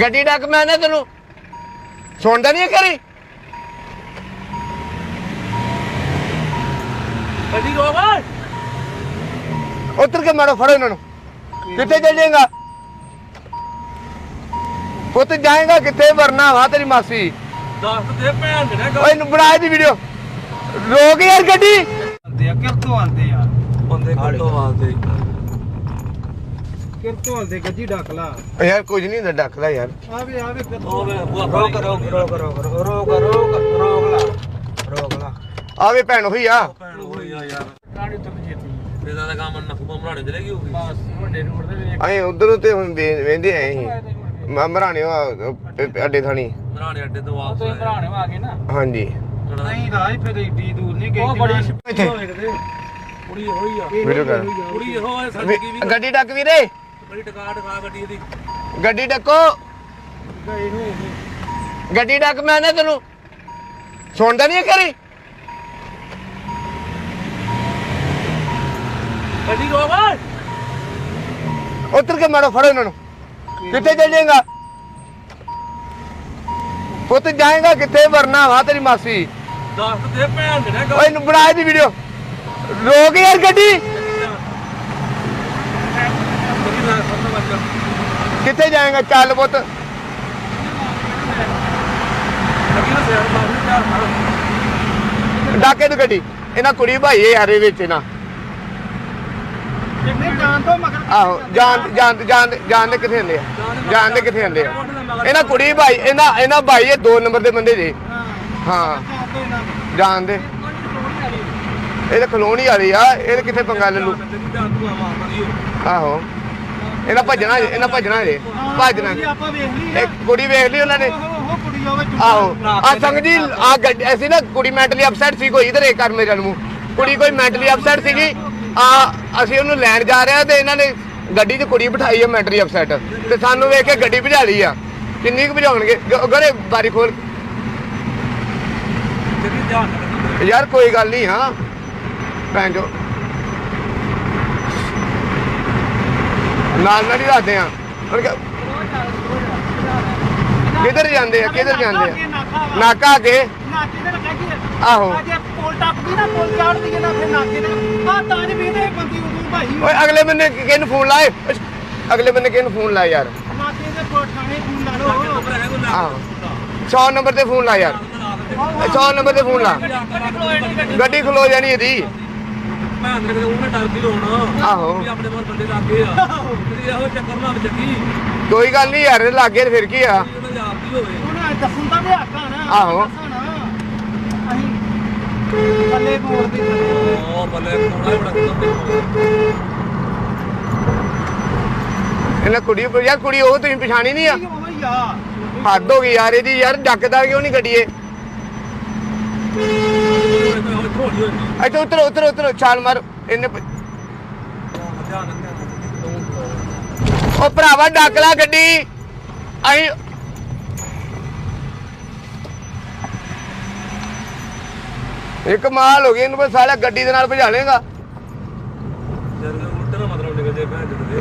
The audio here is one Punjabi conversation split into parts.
ਗੱਡੀ ਡੱਕ ਮੈਂ ਨਾ ਤੈਨੂੰ। ਸੁਣਦਾ ਨਹੀਂ ਕਰੀ ਗੱਡੀ ਓਏ। ਉਤਰ ਕੇ ਮਾਰੋ ਫੜੋ ਇਹਨਾਂ ਨੂੰ। ਕਿੱਥੇ ਚੱਲ ਜਾਏਗਾ ਪੁੱਤ ਜਾਏਗਾ ਕਿੱਥੇ? ਵਰਨਾ ਵਾ ਤੇਰੀ ਮਾਸੀ। ਦੱਸ ਦੇ ਭੈਣ ਦੇ ਨਾ ਓਏ ਨੂੰ ਬਣਾ ਦੀ ਵੀਡੀਓ ਰੋਕ ਯਾਰ ਗੱਡੀ। ਆਂਦੇ ਆ ਕਿਰਤੋਂ ਆਂਦੇ ਆ? ਬੰਦੇ ਕੱਢੋ ਆਉਂਦੇ? ਕਿਰਤੋਂ ਆਂਦੇ ਗੱਜੀ ਡੱਕ ਲਾ ਯਾਰ ਕੁਝ ਨਹੀਂ ਹੁੰਦਾ ਡੱਕ ਲੈ ਯਾਰ ਆਵੇ ਆਵੇ ਉਹ ਵੇ ਬੁਆ ਰੋਕ ਰੋਕ ਰੋਕ ਰੋਕ ਰੋਕ ਰੋਕ ਰੋਕ ਲਾ ਰੋਕ ਲਾ ਆਵੇ ਭੈਣ ਹੋਈ ਆ ਭੈਣ ਹੋਈ ਆ ਯਾਰ ਕਾਣੀ ਤੋਂ ਜੇਤੀ ਇਹਦਾ ਦਾ ਕੰਮ ਨਫੂ ਬਣਾਣੇ ਚਲੇ ਗਈ ਹੋਗੀ ਬਸ ਵੱਡੇ ਰੋਡ ਦੇ ਵਿੱਚ ਅਸੀਂ ਉਧਰ ਤੇ ਹੁਣ ਵੇ- ਵੇਂਦੇ ਆਏ ਸੀ ਮਮਰਾਣੇ ਅੱਡੇ ਥਾਣੀ ਬਣਾਣੇ ਅੱਡੇ ਤੋਂ ਵਾਪਸ ਤੁਸੀਂ ਭਰਾਣੇ ਆ ਗਏ ਨਾ ਹਾਂਜੀ ਨਹੀਂ ਰਾਜ ਫਿਰ ਏਡੀ ਦੂਰ ਨਹੀਂ ਗਈ ਉਹ ਬੜੀ ਇੱਥੇ। ਕੁੜੀ ਹੋਈ ਆ ਵੀਡੀਓ ਕਰ ਕੁੜੀ ਇਹੋ ਹੈ ਸਾਡੀ ਕੀ ਵੀ ਗੱਡੀ ਡੱਕ ਵੀਰੇ ਬੜੀ ਟਕਾ ਟਕਾ ਗੱਡੀ ਦੀ ਗੱਡੀ ਡੱਕੋ। ਗਏ ਨੂੰ ਇਹ ਗੱਡੀ ਡੱਕ ਮੈਂ ਨਾ ਤੈਨੂੰ। ਸੁਣਦਾ ਨਹੀਂ ਕਰੀ ਗੱਡੀ ਓਏ। ਉਤਰ ਕੇ ਮਾਰੋ ਫੜੋ ਇਹਨਾਂ ਨੂੰ। ਕਿੱਥੇ ਚੱਲ ਜਾਏਗਾ? ਪੁੱਤ ਜਾਏਗਾ ਕਿੱਥੇ? ਵਰਨਾ ਵਾ ਤੇਰੀ ਮਾਸੀ। ਦੱਸ ਦੇ ਭੈਣ ਦੇ ਨਾ ਓਏ ਨੂੰ ਬਣਾ ਦੀ ਵੀਡੀਓ ਰੋਕ ਯਾਰ ਗੱਡੀ। ਕਿੱਥੇ ਜਾਏਗਾ ਚੱਲ ਪੁੱਤ? ਡਾਕੇ ਦੀ ਗੱਡੀ। ਇਹਨਾਂ ਕੁੜੀ ਭਾਈ ਇਹ ਯਾਰੇ ਵਿੱਚ ਨਾ। ਆਹੋ, ਜਾਣ ਜਾਣ ਜਾਣ ਜਾਣ ਦੇ ਕਿੱਥੇ ਹੁੰਦੇ ਆ? ਜਾਣ ਦੇ ਕਿੱਥੇ ਹੁੰਦੇ ਆ? ਇਹਨਾਂ ਕੁੜੀ ਭਾਈ, ਇਹਨਾਂ ਇਹਨਾਂ ਭਾਈ ਇਹ ਦੋ ਨੰਬਰ ਦੇ ਬੰਦੇ ਜੇ। ਹਾਂ। ਹਾਂ ਜਾਣ ਤੋਂ ਇਹਨਾਂ ਦੇ। ਇਹ ਤਾਂ ਕਲੋਨੀ ਵਾਲੀ ਆ, ਇਹ ਕਿੱਥੇ ਪੰਗਾ ਲੈ ਲੂ? ਆਹੋ। ਇਹਨਾਂ ਭੱਜਣਾ ਇਹਨਾਂ ਭੱਜਣਾ ਜੇ ਭੱਜਣਾ ਆਪਾਂ ਵੇਖ ਲਈ ਇੱਕ ਕੁੜੀ ਵੇਖ ਲਈ ਉਹਨਾਂ ਨੇ। ਉਹ ਉਹ ਕੁੜੀ ਹੋਵੇ ਆਹੋ। ਆ। ਸੰਗ ਜੀ ਆ ਗੱਡੀ ਐਸੀ ਨਾ ਕੁੜੀ ਮੈਂਟਲੀ ਅਪਸੈਟ ਸੀ ਕੋਈ ਇਧਰ ਇਹ ਕਰ ਮੇਰੇ ਨੂੰ ਕੁੜੀ ਕੋਈ ਮੈਂਟਲੀ ਅਪਸੈਟ ਸੀਗੀ ਆ ਅਸੀਂ ਉਹਨੂੰ ਲੈਣ ਜਾ ਰਹੇ ਆ ਤੇ ਇਹਨਾਂ ਨੇ ਗੱਡੀ 'ਚ ਕੁੜੀ ਬਿਠਾਈ ਆ ਮੈਂਟਲੀ ਅਪਸੈਟ ਤੇ ਸਾਨੂੰ ਵੇਖ ਕੇ ਗੱਡੀ ਭਜਾ ਲਈ ਆ। ਕਿੰਨੀ ਕੁ ਭਜਾਉਣਗੇ? ਗਰੇ ਬਾਰੀ ਖੋਲ। ਯਾਰ ਕੋਈ ਗੱਲ ਨਹੀਂ ਹਾਂ। ਭੈਣ ਜੋ ਨਾਲ ਨਾਲ ਹੀ ਦੱਸਦੇ ਆ। ਹੁਣ ਕਿ- ਕਿੱਧਰ ਜਾਂਦੇ ਆ? ਕਿੱਧਰ ਜਾਂਦੇ ਆ? ਨਾਕਾ ਕੇ ਨਾਕੇ ਤੇ ਲੱਗਾ ਕੀ ਆਹੋ। ਅਜੇ ਪੁਲ ਟੱਪਦੀ ਨਾ ਪੁਲ ਚੜਦੀ ਹੈ ਨਾ ਫਿਰ ਨਾਕੇ ਤੇ ਆ ਤਾਂ ਨਹੀਂ ਵੀਦੇ ਬੰਦੀ ਉਦੋਂ ਭਾਈ। ਓਏ ਅਗਲੇ ਬੰਨੇ ਕਿਹਨੂੰ ਫੋਨ ਲਾਏ? ਅਗਲੇ ਬੰਨੇ ਕਿਹਨੂੰ ਫੋਨ ਲਾਇਆ ਯਾਰ? ਨਾਕੇ ਤੇ ਪੁਲ ਥਾਣੇ ਫੋਨ ਲਾ ਲਓ। ਆਹੋ। 100 ਨੰਬਰ ਤੇ ਫੋਨ ਲਾ ਯਾਰ। 100 ਨੰਬਰ ਤੇ ਫੋਨ ਲਾ। ਗੱਡੀ ਖਲੋ ਜਾਣੀ ਇਹਦੀ। ਮੈਂ ਅੰਦਰ ਕਿਤੇ ਉਹਨੇ ਡਰਦੀ ਹੋਣਾ ਆਹੋ। ਵੀ ਆਪਣੇ ਮਨ ਬੰਦੇ ਲੱਗੇ ਆ। ਤੇਰੀ ਇਹੋ ਚੱਕਰ ਨਾ ਚੱਕੀ ਕੋਈ ਗੱਲ ਨਹੀਂ ਯਾਰ ਲਾਗੇ ਤੇ ਫਿਰ ਕੀ ਆ? ਉਹਨਾਂ ਦੀ ਆਪਦੀ ਹੋਵੇ ਹੁਣ ਦੱਸਣ ਦਾ ਵੀ ਹੱਕ ਆ ਨਾ। ਆਹੋ। ਦੱਸਣ। ਅਸੀਂ ਥੱਲੇ ਮੋੜ ਦੀ ਥੱਲੇ ਉਹ ਬੱਲੇ ਕੋੜਾ ਬੜਾ ਕਿਤੇ ਇਹਨਾਂ ਕੁੜੀ ਯਾਰ ਕੁੜੀ ਉਹ ਤੁਸੀਂ ਪਛਾਣੀ ਨਹੀਂ ਆ? ਉਹੀ ਹੱਦ ਹੋ ਗਈ ਯਾਰ ਇਹਦੀ। ਯਾਰ ਡੱਕਦਾ ਕਿਉਂ ਨਹੀਂ ਗੱਡੀਏ ਇੱਥੇ ਉਤਰ ਉਤਰ ਉਤਰ ਛਾਲ ਮਾਰ। ਇਹਨੇ ਉਹ ਭਰਾਵਾ ਡੱਕ ਲੈ ਗੱਡੀ। ਅਸੀਂ ਇੱਕ ਮਾਲ ਹੋ ਗਈ ਇਹਨੂੰ ਬਸ ਸਾਲਾ ਗੱਡੀ ਦੇ ਨਾਲ ਭਜਾ ਲੇਗਾ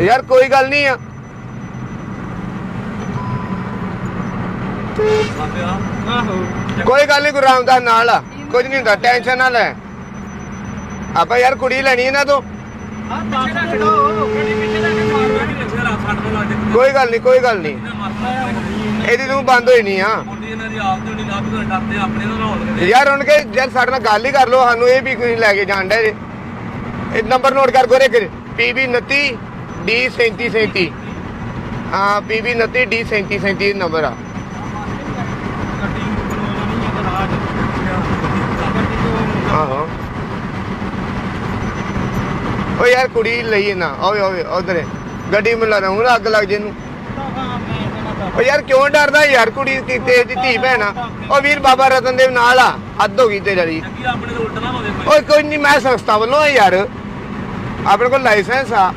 ਯਾਰ ਕੋਈ ਗੱਲ ਨਹੀਂ ਆ। ਕੋਈ ਗੱਲ ਨਹੀਂ ਗੁਰੂ ਰਾਮਦਾਸ ਨਾਲ ਆ। ਕੁਝ ਨਹੀਂ ਹੁੰਦਾ ਟੈਨਸ਼ਨ ਨਾ ਲੈ। ਆਪਾਂ ਯਾਰ ਕੁੜੀ ਲੈਣੀ ਇਹਨਾਂ ਤੋਂ। ਆ ਦੱਸ ਛੱਡੋ ਕਿਹੜੀ ਪਿੱਛੇ ਦਾ ਕੇ ਮਾਰਦਾ ਕਿ ਪਿੱਛੇ ਰਾ ਛੱਡ ਦੇ ਲੱਗ ਜਾਂਦੇ ਕੋਈ ਗੱਲ ਨਹੀਂ ਕੋਈ ਗੱਲ ਨਹੀਂ। ਇਹਦੀ ਤੂੰ ਬੰਦ ਹੋਈ ਨਹੀਂ ਆ। ਮੁੰਡੀ ਇਹਨਾਂ ਦੀ ਆਪ ਤੋਂ ਨਹੀਂ ਲੱਭ ਤੋਂ ਡਰਦੇ ਆਪਣੇ ਨਾਲ ਰੋਲ ਕਰਦੇ ਯਾਰ ਹੁਣ ਕੇ ਯਾਰ ਸਾਡੇ ਨਾਲ ਗੱਲ ਹੀ ਕਰ ਲੋ ਸਾਨੂੰ ਇਹ ਵੀ ਕੋਈ ਲੈ ਕੇ ਜਾਣ ਡੇ ਇਹ ਨੰਬਰ ਨੋਟ ਕਰ ਗੋਰੇ ਕਰ PB 29 D 3737 ਹਾਂ PB 29 D 3737 ਨੰਬਰ ਆ ਗੱਡੀ ਨੂੰ ਨਹੀਂ ਹੈ ਰਾਜ ਗੱਡੀ ਤੋਂ ਆਹੋ ਓ ਯਾਰ ਕੁੜੀ ਲਈ ਨਾ ਓਏ ਓਏ ਉਧਰ ਗੱਡੀ ਮਿਲਾ ਰਹਾ ਹੁਣ ਅੱਗ ਲੱਗ ਜੇ ਨੂੰ ਓ ਯਾਰ ਕਿਉਂ ਡਰਦਾ ਯਾਰ ਕੁੜੀ ਤੇ ਤੇਰੀ ਧੀ ਭੈਣ ਓ ਵੀਰ ਬਾਬਾ ਰਤਨ ਦੇਵ ਨਾਲ ਆ ਹੱਦ ਹੋ ਗਈ ਤੇਰੀ ਕੋਈ। ਓਏ ਕੋਈ ਨਹੀਂ ਮੈਂ ਸੰਸਥਾ ਵੱਲੋਂ ਆ ਯਾਰ। ਆਪਣੇ ਕੋਲ ਲਾਇਸੈਂਸ ਆ।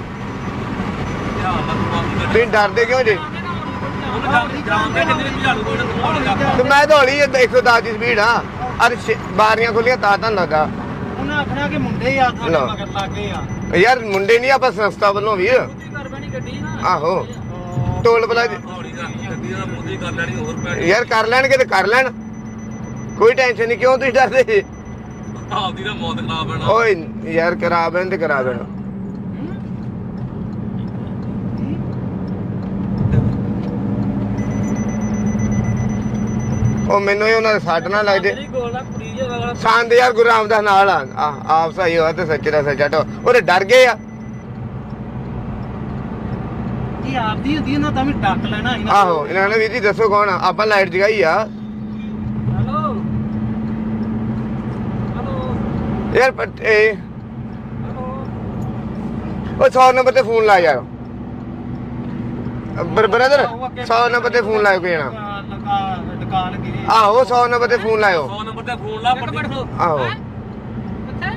ਤੁਸੀਂ ਡਰਦੇ ਕਿਉਂ ਜੇ? ਤੂੰ ਹੌਲੀ ਕਰ ਤੇ ਮੈਂ ਦੌੜੀ 110 ਦੀ ਸਪੀਡ ਆ। ਅਰ ਬਾਰੀਆਂ ਖੁੱਲੀਆਂ ਤਾਂ ਤਾਂ ਲੱਗਾ। ਉਹਨਾਂ ਆਖਣਾ ਕਿ ਮੁੰਡੇ ਆ ਲਓ। ਮਗਰ ਲੱਗੇ ਆ। ਯਾਰ ਮੁੰਡੇ ਨਹੀਂ ਆਪਾਂ ਸੰਸਥਾ ਵੱਲੋਂ ਕਰ ਬਣੀ ਗੱਡੀ ਨਾ। ਆਹੋ। ਟੋਲ ਪਲਾਜ਼ੇ ਹੌਲੀ ਕਰ ਗੱਡੀ ਦਾ ਮੋਦੀ ਕਰ ਲੈਣੀ ਹੋਰ ਪੈ ਯਾਰ ਕਰ ਲੈਣਗੇ ਤੇ ਕਰ ਲੈਣ। ਕੋਈ ਟੈਨਸ਼ਨ ਨਹੀਂ ਕਿਉਂ ਤੁਸੀਂ ਡਰਦੇ? ਆਪਦੀ ਨਾ ਮੌਤ ਖਰਾਬ ਹੋਣਾ ਓਏ ਯਾਰ ਕਰਾ ਬੈਣ ਤੇ ਕਰਾ ਬੈਣ ਉਹ ਮੈਨੂੰ ਇਹ ਉਹਨਾਂ ਦੇ ਸੱਟ ਨਾ ਲੱਗ ਜੇ ਗੋਲ ਆ ਕੁੜੀ ਜੇ ਵਾਲਾ ਸੰਦ ਯਾਰ ਗੁਰੂ ਰਾਮਦਾਸ ਨਾਲ ਆ। ਆ- ਆਪ ਸਹੀ ਹੋਇਆ ਤੇ ਸੱਚੇ ਦਾ ਸੱਚਾ ਟੋ ਉਹਦੇ ਡਰ ਗਏ ਆ। ਜੀ ਆਪਦੀ ਹੁੰਦੀ ਨਾ ਤਾਂ ਵੀ ਡੱਕ ਲੈਣਾ ਸੀ ਨਾ। ਆਹੋ ਇਹਨਾਂ ਨੇ ਵੀਰ ਜੀ ਦੱਸੋ ਕੌਣ ਆ? ਆਪਾਂ ਲਾਈਟ ਜਗਾਈ ਆ। ਹੈਲੋ? ਹੈਲੋ? ਯਾਰ ਪਰ- ਇਹ ਹੈਲੋ? ਉਹ 100 ਨੰਬਰ ਤੇ ਫੋਨ ਲਾ ਯਾਰ। ਬਰ ਬ੍ਰਦਰ 100 ਨੰਬਰ ਤੇ ਫੋਨ ਕੋਈ ਨਾ ਲਗਾ ਦੁਕਾਨ ਗਿਰੀ ਆਹੋ 100 ਨੰਬਰ ਤੇ ਫੋਨ ਲਾਇਓ। 100 ਨੰਬਰ ਤੇ ਫੋਨ ਲਾ ਪੱਟੀ ਆਹੋ। ਕਿੱਥੇ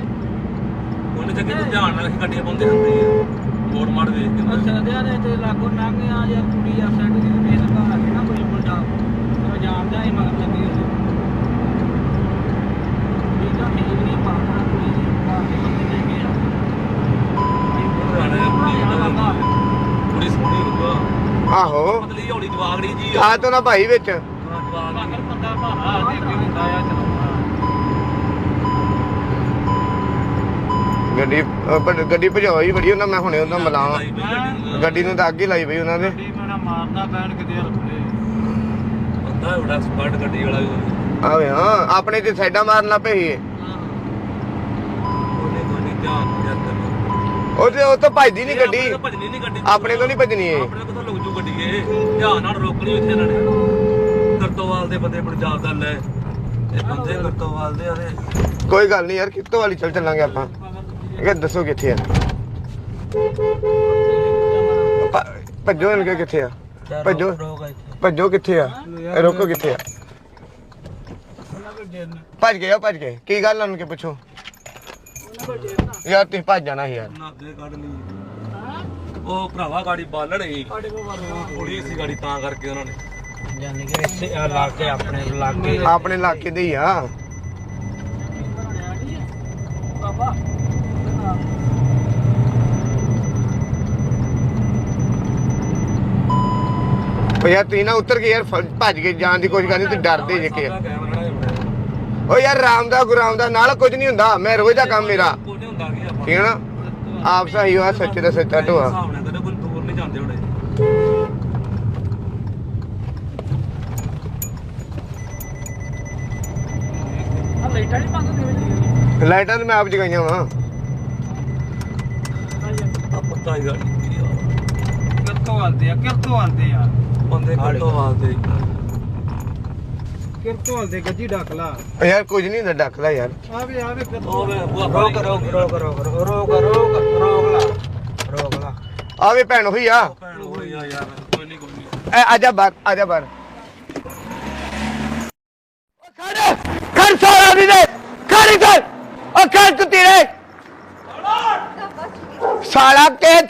ਉਹਨੇ ਜੱਗੇ ਤੂੰ ਧਿਆਨ ਨਾਲ ਅਸੀਂ ਗੱਡੀਆਂ ਪਾਉਂਦੇ ਹੁੰਦੇ ਆ ਮੋੜ ਮਾੜ ਵੇਖ ਕੇ ਨਾ। ਸਦਿਆ ਦੇ ਤੇ ਲਾਗੋ ਲੰਘ ਆ ਯਾਰ ਕੁੜੀ ਆ ਸਾਈਡ ਦੀ ਵੇਸ ਘਰ ਆ ਨਾ ਕੋਈ ਮੁੰਡਾ। ਉਹ ਜਾਣਦਾ ਹੀ ਮਗਰ ਲੱਗੀ ਹੋਈ ਕੁੜੀ ਤਾਂ ਠੀਕ ਨਹੀਂ ਪਾਉਂਦਾ ਕੁੜੀ ਦੀ ਘਰ ਦੇ ਬੰਦੇ ਲੈ ਕੇ ਆ। ਕੁੜੀ ਸੋਹਣੀ ਹੋਊਗਾ ਆਹੋ। ਪਤਲੀ ਹੌਲੀ ਜਵਾਗੜੀ ਜੀ ਆ। ਤੋਂ ਨਾ ਭਾਈ ਵਿੱਚ ਹਾਂ, ਜਵਾਗੜੀ ਮਗਰ ਬੰਦਾ ਭਾਰਾ ਦੇ ਕੇ ਹੁੰਦਾ ਆ ਚਲਾਉਂਦਾ ਗੱਡੀ ਅਹ ਪਰ ਗੱਡੀ ਭਜਾਈ ਬੜੀ ਉਹਨਾਂ ਮੈਂ ਹੁਣੇ ਉਹਨਾਂ ਮਲਾਵਾਂ ਗੱਡੀ ਨੂੰ। ਤਾਂ ਅੱਗ ਹੀ ਲਾਈ ਪਈ ਉਹਨਾਂ ਨੇ। ਗੱਡੀ ਮੇਰਾ ਮਾਰਨਾ ਪੈਣ ਕਿਤੇ ਹਲਕੇ ਬੰਦਾ ਬੜਾ ਸਪਾਰਟ ਗੱਡੀ ਵਾਲਾ ਵੀ। ਆਵੇ ਹਾਂ ਆਪਣੇ ਤੇ ਸਾਈਡਾਂ ਮਾਰਨ ਲੱਗ ਪਏ ਸੀ। ਉਹਨੇ ਕੋਈ ਨਹੀਂ ਧਿਆਨ ਨਹੀਂ ਦਿੱਤਾ ਉਹ ਤੇ ਉਹ ਤਾਂ ਭੱਜਦੀ ਨਹੀਂ ਗੱਡੀ। ਆਪਣੇ ਤੋਂ ਭੱਜਣੀ ਨਹੀਂ ਗੱਡੀ। ਆਪਣੇ ਤੋਂ ਨਹੀਂ ਭੱਜਣੀ ਇਹ। ਆਪਣੇ ਕੋਲ ਲੁਕ ਜੂ ਗੱਡੀ ਇਹ। ਧਿਆਨ ਨਾਲ ਰੋਕਣੀ ਇੱਥੇ ਇਹਨਾਂ ਨੇ। ਕਰਤੋਵਾਲ ਦੇ ਬੰਦੇ ਪੰਜਾਬ ਦਾ ਲੈ ਇਹ ਬੰਦੇ ਕਰਤੋਵਾਲ ਦੇ ਆਰੇ ਕੋਈ ਗੱਲ ਨਹੀਂ ਯਾਰ ਵਾਲੀ ਚੱਲ ਚੱਲਾਂਗੇ ਆਪਾਂ। ਇਹ ਦੱਸੋ ਕਿੱਥੇ ਆ? ਭ- ਭੱਜੋ ਇਹਨਾਂ ਕੇ ਕਿੱਥੇ ਆ? ਭੱਜੋ। ਭੱਜੋ ਕਿੱਥੇ ਆ? ਇਹ ਰੋਕੋ ਕਿੱਥੇ ਆ? ਭੱਜ ਗਏ ਆ ਭੱਜ ਗਏ। ਕੀ ਗੱਲ ਉਹਨਾਂ ਕੇ ਪੁੱਛੋ? ਯਾਰ ਤੁਸੀਂ ਭੱਜ ਜਾਣਾ ਸੀ ਯਾਰ। ਨਾਦੇ ਕੱਢ ਲਈ। ਉਹ ਭਰਾਵਾ ਗਾੜੀ ਬਾਲਣ ਹੀ ਕੁੜੀ ਸੀ ਗਾੜੀ ਤਾਂ ਕਰਕੇ ਉਹਨਾਂ ਨੇ। ਜਾਨੀ ਕਿ ਇੱਥੇ ਇਲਾਕੇ ਆਪਣੇ ਇਲਾਕੇ ਆਪਣੇ ਇਲਾਕੇ ਦੇ ਹੀ ਆ। ਯਾਰ ਤੁਸੀਂ ਨਾ ਉਤਰ ਕੇ ਯਾਰ ਫ- ਭੱਜ ਕੇ ਜਾਣ ਦੀ ਕੋਸ਼ਿਸ਼ ਕਰਨੀ ਤੇ ਡਰਦੇ ਜੇ ਕਿ। ਓ ਯਾਰ ਰਾਮਦਾ ਗੁਰਾਮਦਾ ਨਾਲ ਕੁਝ ਨਹੀਂ ਹੁੰਦਾ ਮੈਂ ਰੋਜ਼ ਦਾ ਕੰਮ ਮੇਰਾ। ਕੋਈ ਨਹੀਂ ਹੁੰਦਾ ਕੀ ਆਪਾਂ ਠੀਕ ਹੈ ਨਾ? ਆਪ ਸਹੀ ਹੋਆ ਸੱਚੇ ਦਾ ਸੱਚਾ ਢੋਆ। ਹਿਸਾਬ ਨਾਲ ਕਦੇ ਕੋਈ ਦੂਰ ਨਹੀਂ ਜਾਂਦੇ ਹੋਣੇ। ਲਾਈਟਾਂ ਨਹੀਂ ਬੰਦ ਦੇ ਲਾਈਟਾਂ ਤੇ ਮੈਂ ਆਪ ਜਗਾਈਆਂ ਵਾ। ਆ ਪੱਤਾ ਹੀ ਗਾੜੀ ਕਿਰਤੋਂ ਆਉਂਦੇ ਆ ਕਿਰਤੋਂ ਆਉਂਦੇ ਆ। ਬੰਦੇ ਕਰਤੋਵਾਲ ਦੇ ਕਿਰਤੋਂ ਆਉਂਦੇ ਗੱਜੀ ਡੱਕ ਲਾ ਓ ਯਾਰ ਕੁਝ ਨਹੀਂ ਹੁੰਦਾ ਡੱਕਦਾ ਯਾਰ। ਆਵੇ ਆਵੇ ਉਹ ਵੇ ਬੁਆ ਰੋਕ ਰੋਕ ਰੋਕ ਰੋਕ ਰੋਕ ਰੋਕ ਰੋਕ ਲਾ ਰੋਕ ਲਾ ਆਵੇ ਭੈਣ ਹੋਈ ਆ। ਭੈਣ ਹੋਈ ਆ ਯਾਰ ਕੋਈ ਨਹੀਂ ਕੋਈ ਨਹੀਂ ਐ ਆਜਾ ਬਾਹਰ ਆਜਾ ਬਾਹਰ। ਖੜ ਖੜ ਸਾਰਾ ਵੀ ਦੇ ਖੜ ਖੜ ਉਹ ਖੜ ਸਾਲਾ ਕੇ